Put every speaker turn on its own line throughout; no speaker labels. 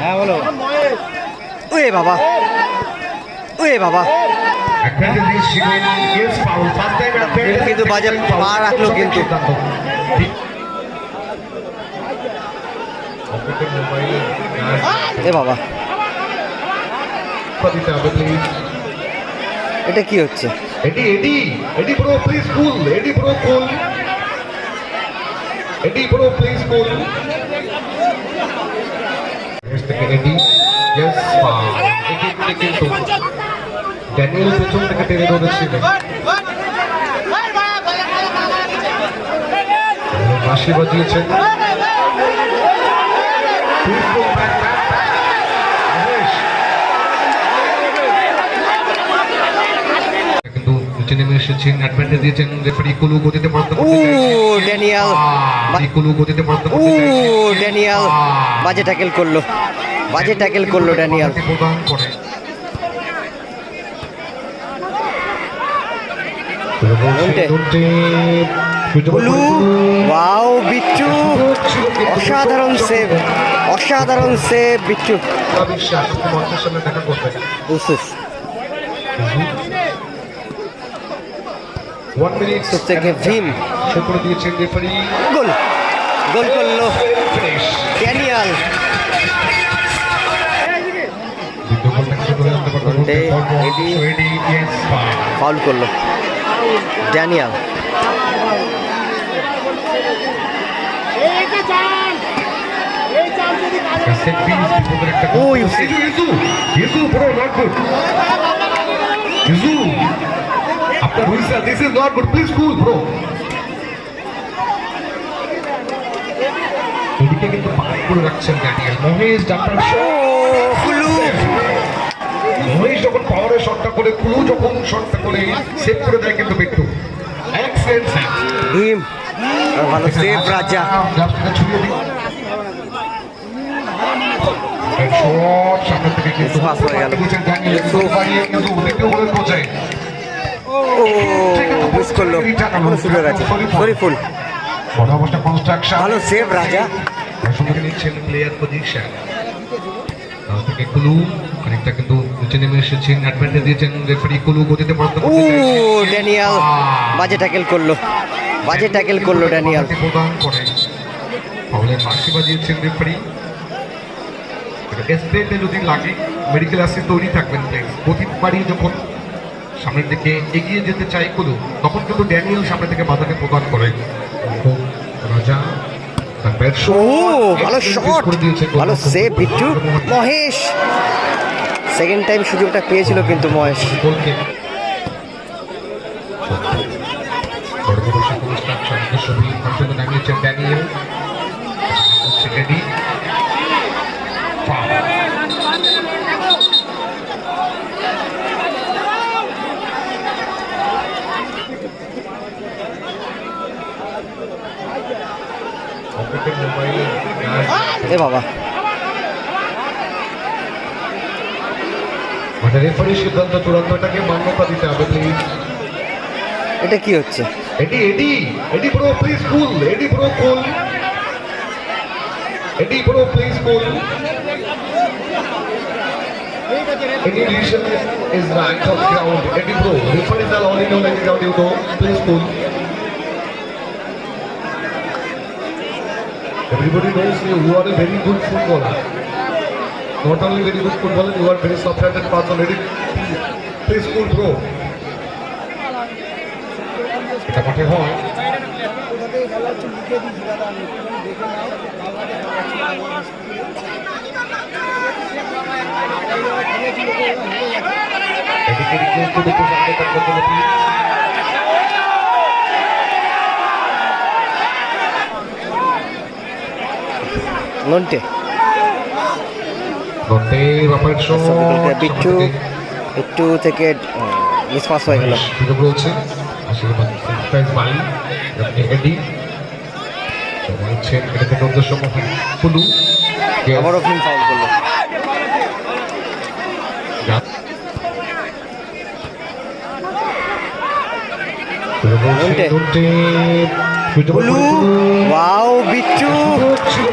হ্যাঁ বলো। ওয়ে বাবা। ওয়ে বাবা। কিন্তু বাজে পা রাখল কিন্তু। এ বাবা। এটা কি হচ্ছে?
এডি এডি এডি এডি এডি থেকে এডি ইয়েস কিন্তু ড্যানিয়েল পেছন থেকে টেনে ধরেছিলেন বাঁশি বাজিয়েছেন নেমে এসেছেন অ্যাডভান্টেজ দিয়েছেন রেফারি কুলু গতিতে বন্ধ
ও ড্যানিয়াল
কুলু গতিতে বন্ধ
ও ড্যানিয়াল বাজে ট্যাকেল করল। বাজে ট্যাকেল করল ড্যানিয়াল ওয়াও বিট্টু অসাধারণ সেভ অসাধারণ সেভ
সামনে
ইউসুফ ইউসুফ থেকে ভীম। গোল। গোল করল। ড্যানিয়াল
দ্বিতীয় গোলটা কিন্তু করে আনতে পারতো
উল্টে,
বলতে
এডি।
পারব। Eddie, yes, fine.
ফাউল করল ড্যানিয়াল
একটা set piece, বিপদের একটা
ও,
গোল।
ইউসুফ।
ইউসু, ইউসু, ইউসু, bro, not good. ইউসু, আপনার whistle, this is not good, please cool, bro. এদিকে কিন্তু পার করে রাখছেন ড্যানিয়েল মহেশ ডাক্তার
ও কুলু
মহেশ যখন পাওয়ারে শটটা করে কুলু যখন শটটা করে সেভ করে দেয় কিন্তু বিট্টু। এক্সেলেন্ট
ভালো সেভ রাজা।
গ্লাভসটা শট সামনে থেকে কিন্তু
পাস হয়ে গেল।
কিন্তু বাড়িয়ে কিন্তু দ্বিতীয় গোলের পৌঁছায়
ও মিস করল। এখনও সুযোগ আছে শরীফুল
কনস্ট্রাকশন
ভালো সেভ রাজা।
নিচ্ছেন প্লেয়ার পজিশন থেকে কুলু খানিকটা কিন্তু নিচে নেমে এসেছেন অ্যাডভান্টেজ দিয়েছেন রেফারি কুলু গতিতে বন্ধ
ও ড্যানিয়াল বাজে ট্যাকেল করল। বাজে ট্যাকেল করল ড্যানিয়াল
প্রদান করে। ফাউলের বাঁশি বাজিয়েছেন রেফারি এসপ্লেটে যদি লাগে মেডিকেল আসে তৈরি থাকবেন প্লেন প্রতিবারই যখন সামনের দিকে এগিয়ে যেতে চাই কুলু তখন কিন্তু ড্যানিয়েল সামনে থেকে বাধাকে প্রদান করে। রাজা
ও ভালো শট ভালো save Bittu. Mahesh second time সুযোগটা পেয়েছিল কিন্তু মহেশ।
গোলকে বড় বড় সকল স্ট্রাকচারকে ছবি পর্যন্ত নামিয়েছেন ড্যানিয়েল হচ্ছে এডি ফাউল। অপরেটের মোবাইলে
এ বাবা
মানে রেফারির সিদ্ধান্ত চূড়ান্ত এটাকে মান্যতা দিতে হবে প্লিজ
এটা কি হচ্ছে
Eddie Eddie Eddie bro please cool Eddie bro cool Eddie bro please cool Any decision is, is right on the ground. Eddie Bro, referee is allowing on the ground, you know. Please cool. Everybody knows you are a very good footballer. Not only very good footballer, you are very soft-handed person. Eddie, please, please cool, bro. এটা মাঠে হয় এদিকে request করে একটু সামনে থাকবার জন্য please
Bittu Bittu থেকে মিসমাস হয়ে গেল।
সুযোগ রয়েছে।
আবারও ফাউল করল। ওয়াও বিট্টু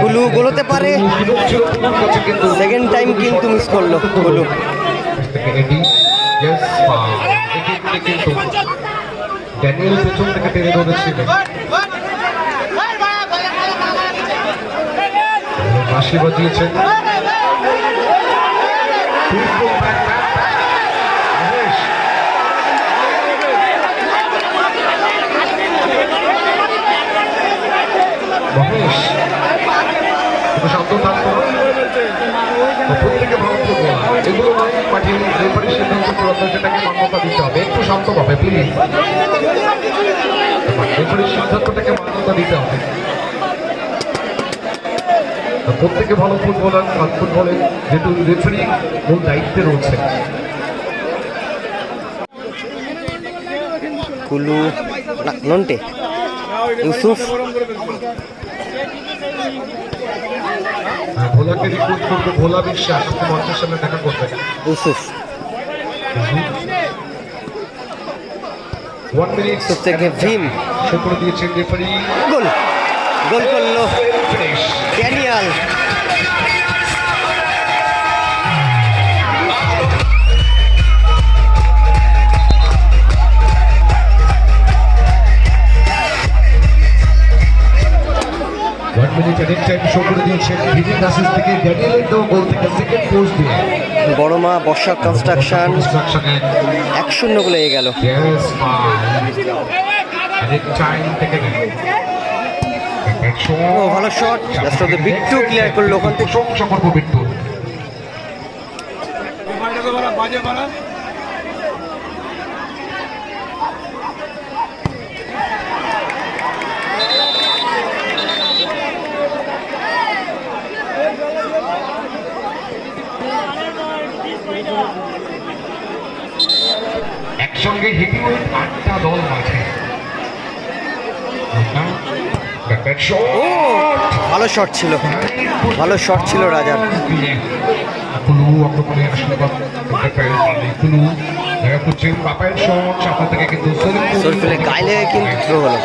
কুলু গোলতে পারে।
সেকেন্ড টাইম কিন্তু
মিস করল
কিন্তু ড্যানিয়েল পেছন থেকে টেনে ধরেছিলেন বাঁশি বাজিয়েছেন Beautiful back, back, back. Mahesh. Mahesh একটু শান্ত প্রত্যেকে ভালো দিতে হবে সিদ্ধান্তটাকে মান্যতা দিতে হবে ভালো ফুটবলার ফুটবলের যেহেতু রেফারি মূল দায়িত্বে রয়েছে
কুলু নন্টে? ইউসুফ?
ভোলাকে রিপোর্ট করব ভোলা বিশ্বাস মঞ্চের সামনে দেখা
করবে
ওয়ান মিনিট
থেকে ভীম।
শুক্র করে দিয়েছেন রেফারি
গোল। গোল করল।
Daniel. Minute added time show করে দিয়েছেন ভিডিও নাসিস থেকে ড্যানিয়েলের দেওয়া গোল থেকে সেকেন্ড পোস্ট দিয়ে।
বড় মা বর্ষা কনস্ট্রাকশন এক শূন্য গোলে এগিয়ে গেল। ভালো shot just okay Bittu clear করল ওখান থেকে।
প্রশংসা করব বিট্টু। একসঙ্গে হেভিওয়েট আটটা দল শট
ভালো শট ছিল। ভালো শট ছিল রাজার।
কুলু আক্রমণে আশীর্বাদ করতে পারে পারলে কুলু দেখা করছেন বাপায়ের শট সামনে থেকে কিন্তু সরিফুল
সরফুলের কিন্তু থ্রো হলো।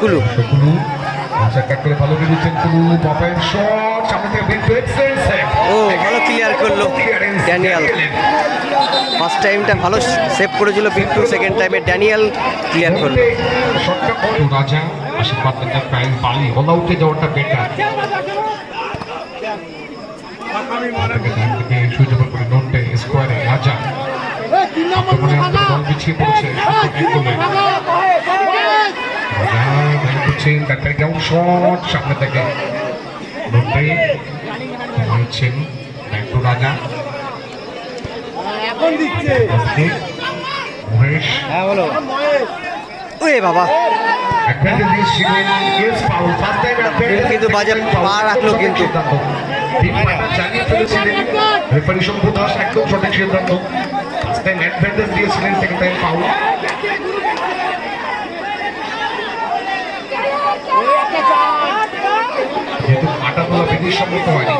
কুলু।
কুলু। আচ্ছা ভালো বেরিয়েছেন শট সামনে থেকে
ও ভালো ক্লিয়ার করল ড্যানিয়াল ফার্স্ট টাইমটা ভালো সেভ করেছিল বিট্টু সেকেন্ড টাইমে ড্যানিয়াল ক্লিয়ার করল
শটটা করো রাজা আশীর্বাদ তার প্রাইজ বালি অল আউটে যাওয়াটা বেটার সুযোগ করে নোটে স্কোয়ারে রাজা আক্রমণে আপনার দল পিছিয়ে পড়ছে এক গোলে করছেন ডাক্তার কেমন? শট সামনে থেকে। মারছেন ব্যাক টু রাজা। মহেশ।
ওয়ে বাবা. কিন্তু বাজে পা রাখল কিন্তু।
রেফারি শম্ভু দাস একদম সঠিক সিদ্ধান্ত। ফার্স্ট টাইম অ্যাডভান্টেজ দিয়েছিলেন সেকেন্ড টাইম যেহেতু আটা তোলা বিধির সম্মত হয়নি।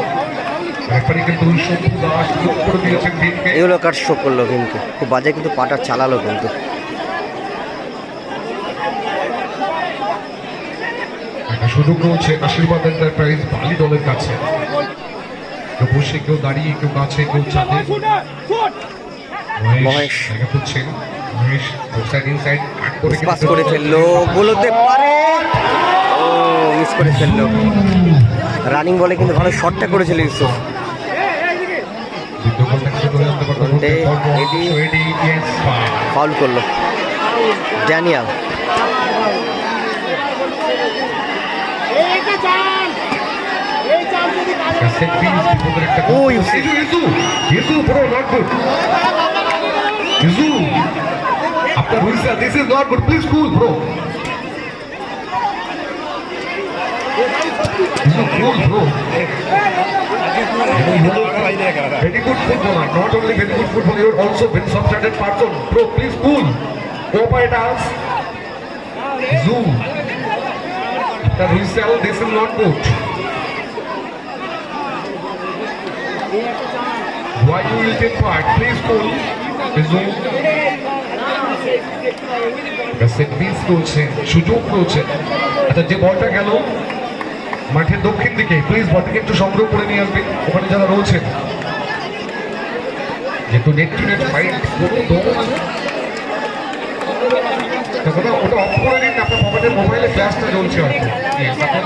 রেফারি কিন্তু শম্ভু দাস করে দিয়েছেন দিনকে
এগুলো কার শো করল কিন্তু খুব বাজে কিন্তু পাটা চালালো কিন্তু।
একটা সুযোগ রয়েছে আশীর্বাদ এন্টারপ্রাইজ বালি দলের কাছে। কেউ বসে কেউ দাঁড়িয়ে কেউ গাছে কেউ ছাদে
মহেশ।
মহেশ। দেখা করছেন। মহেশ আউটসাইড ইনসাইড কাট করে
পাস করে ফেলল বলতে পারে। করে ফেলল রানিং বলে কিন্তু ভালো শটটা করেছিল ইউসুফ ফাউল করল Daniel Yusuf.
Issue issue issue bro not good issue আপনার whistle this is not good please cool bro He's a cool bro. Very good footballer. Not only very good footballer, you're also very substandard person. Bro, please it us. Zoom. The resell, this is not good. Why you will take part? Please cool. Zoom. Set piece রয়েছে সুযোগ রয়েছে আচ্ছা যে বলটা গেল মাঠের দক্ষিণ দিকে। প্লিজ বলটাকে একটু সংগ্রহ করে নিয়ে আসবে। ওখানে যারা রয়েছেন। যেহেতু নেট টু নেট ফাইট মোবাইলে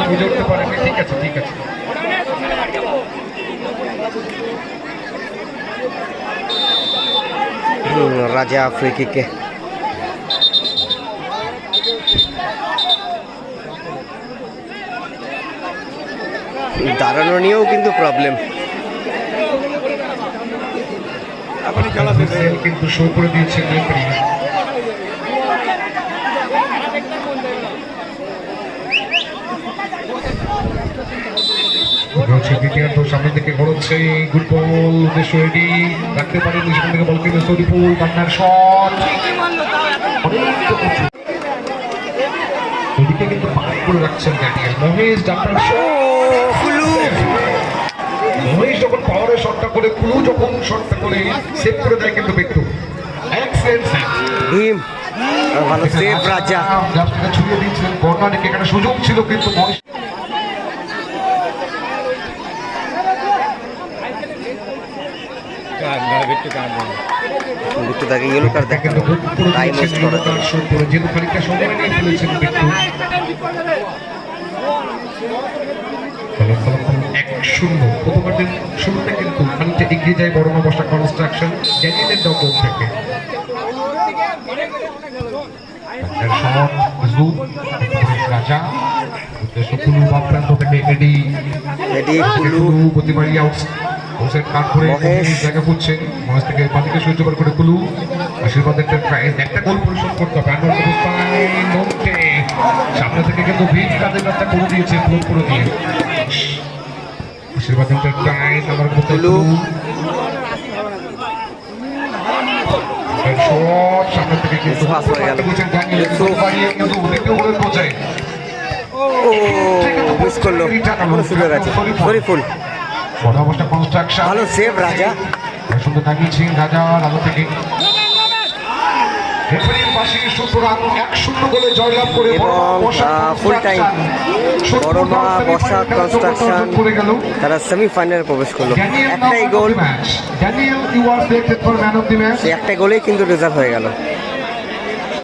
বুঝে উঠতে পারেন ঠিক আছে ঠিক আছে।
রাজা ফ্রি দাঁড়ানো নিয়েও কিন্তু প্রবলেম
কিন্তু শো করে দিয়েছেন রেফারি রয়েছে দ্বিতীয়ার্ধ সামনে থেকে গড়চ্ছে গুড থেকে শট কিন্তু মহেশ মহেশ যখন পাওয়ারের শটটা করে কুলু যখন শটটা করে সেভ করে দেয় কিন্তু
বিট্টু। ভালো সেভ রাজা।
ছুড়িয়ে দিয়েছিলেন। কর্নারিকে এখানে সুযোগ ছিল কিন্তু মহেশ
বিট্টু তাকে ইয়েলো কার্ড দেখানো টাইম ওয়েস্ট করা।
এক শূন্য প্রথমার্ধের শুরুতে কিন্তু খানিকটা এগিয়ে যায় বড় বসা কনস্ট্রাকশন ড্যানিয়েলের ডবল থেকে রাজা উদ্দেশ্য কুলু বাম প্রান্ত থেকে এডি কুলু
কুলু
প্রতিবারই আউট হোসেন করে জায়গা খুঁজছেন মহেশ থেকে বাদিকে সহ্য করে করে কুলু। আশীর্বাদ একটা প্রাইজ একটা গোল পরিশোধ করতে হবে। আনোয়ার সামনে থেকে কিন্তু ভিন কাদের কাজটা করে দিয়েছে গোল করে দিয়ে। আশীর্বাদ একটা প্রাইজ আমার
কুলু।
সামনে থেকে কিন্তু জানিয়ে কিন্তু বাড়িয়ে উড়ে পৌঁছায়
ও মিস করল। সুযোগ আছে শরীফুল
বড় অবস্থা কনস্ট্রাকশন
ভালো সেভ রাজা।
সুন্দর দাঁড়িয়েছেন রাজা রাজা থেকে। রেফারির পাশে সুতরাং এক শূন্য গোলে জয়লাভ করে
এবং, আহ, full time বড় মা বসা কনস্ট্রাকশন তারা সেমিফাইনালে প্রবেশ করল। একটাই গোল সেই গোলেই কিন্তু রেজাল্ট হয়ে গেল।